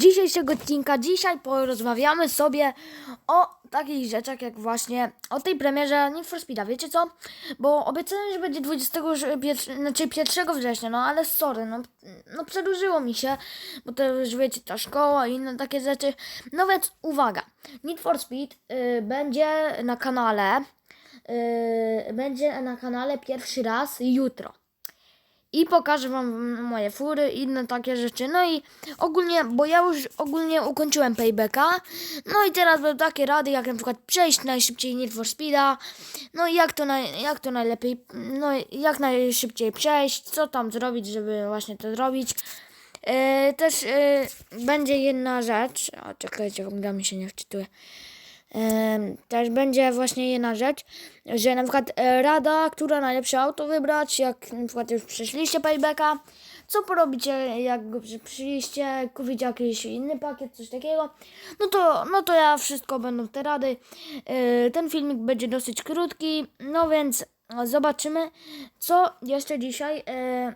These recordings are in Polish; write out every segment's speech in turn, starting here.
dzisiejszego odcinka. Dzisiaj porozmawiamy sobie o takich rzeczach jak właśnie o tej premierze Need for Speeda. Wiecie co? Bo obiecałem, że będzie 21, znaczy 1 września, no ale sorry, no, no przedłużyło mi się, bo to już wiecie, ta szkoła i inne takie rzeczy. No więc uwaga, Need for Speed y, będzie na kanale, y, będzie na kanale pierwszy raz jutro i pokażę wam moje fury inne takie rzeczy. No i ogólnie, bo ja już ogólnie ukończyłem paybacka, no i teraz będą takie rady, jak na przykład przejść najszybciej Need for Speeda, no i jak to, jak to najlepiej, no jak najszybciej przejść, co tam zrobić, żeby właśnie to zrobić. E, też e, będzie jedna rzecz, o czekajcie, mi się nie wczytuje. Też będzie właśnie jedna rzecz, że na przykład e, rada, która najlepsze auto wybrać, jak na przykład już przeszliście paybacka, co porobicie, jak go przyszliście, kupić jakiś inny pakiet, coś takiego, no to, no to ja wszystko będą te rady. E, ten filmik będzie dosyć krótki, no więc zobaczymy, co jeszcze dzisiaj E,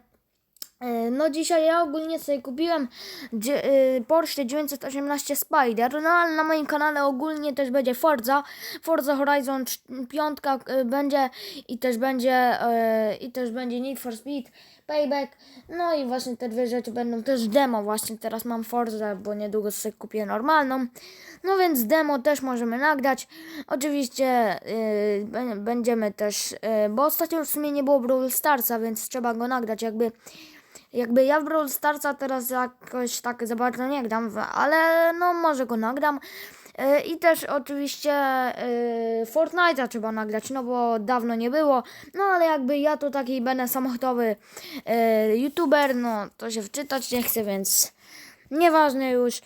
No dzisiaj ja ogólnie sobie kupiłem y, Porsche 918 Spider, no ale na moim kanale ogólnie też będzie Forza, Forza Horizon 5 będzie i też będzie i też będzie Need for Speed, Payback, no i właśnie te dwie rzeczy będą też demo, właśnie teraz mam Forza, bo niedługo sobie kupię normalną, no więc demo też możemy nagrać, oczywiście będziemy też, bo ostatnio w sumie nie było Brawl Starsa, więc trzeba go nagrać jakby jakby ja w Brawl Starsa teraz jakoś tak za bardzo nie gram, ale no może go nagram. Yy, I też oczywiście yy, Fortnite'a trzeba nagrać, no bo dawno nie było. No ale jakby ja to taki będę samochodowy yy, youtuber, no to się wczytać nie chcę, więc nieważne już.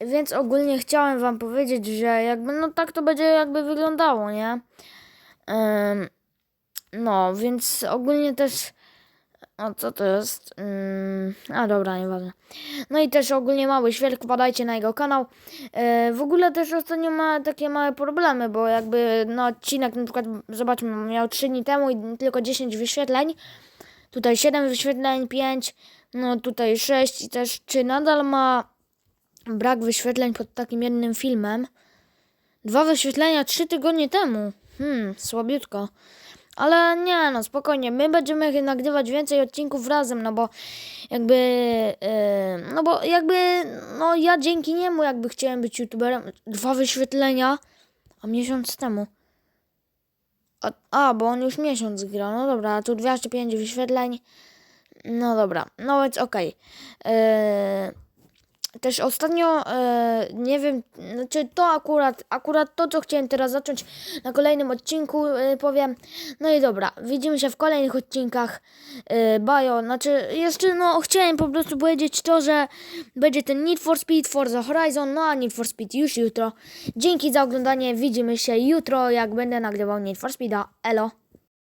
Więc ogólnie chciałem wam powiedzieć, że jakby no tak to będzie jakby wyglądało, nie? No, więc ogólnie też o, co to jest? Mm, a dobra, nieważne. No i też ogólnie mały świerk, wpadajcie na jego kanał. E, w ogóle też ostatnio ma takie małe problemy, bo jakby no odcinek na przykład, zobaczmy, miał 3 dni temu i tylko 10 wyświetleń. Tutaj 7 wyświetleń, 5, no tutaj 6 i też czy nadal ma brak wyświetleń pod takim jednym filmem? Dwa wyświetlenia 3 tygodnie temu. Hmm, słabiutko. Ale nie, no spokojnie, my będziemy nagrywać więcej odcinków razem, no bo jakby, yy, no bo jakby, no ja dzięki niemu jakby chciałem być youtuberem, dwa wyświetlenia, a miesiąc temu. A, a bo on już miesiąc gra, no dobra, a tu 25 wyświetleń, no dobra, no więc okej. Yy, też ostatnio, e, nie wiem, znaczy to akurat, akurat to, co chciałem teraz zacząć na kolejnym odcinku, e, powiem. No i dobra, widzimy się w kolejnych odcinkach e, Bajo. Znaczy, jeszcze no, chciałem po prostu powiedzieć to, że będzie ten Need for Speed, Forza Horizon, no a Need for Speed już jutro. Dzięki za oglądanie, widzimy się jutro, jak będę nagrywał Need for Speeda. Elo!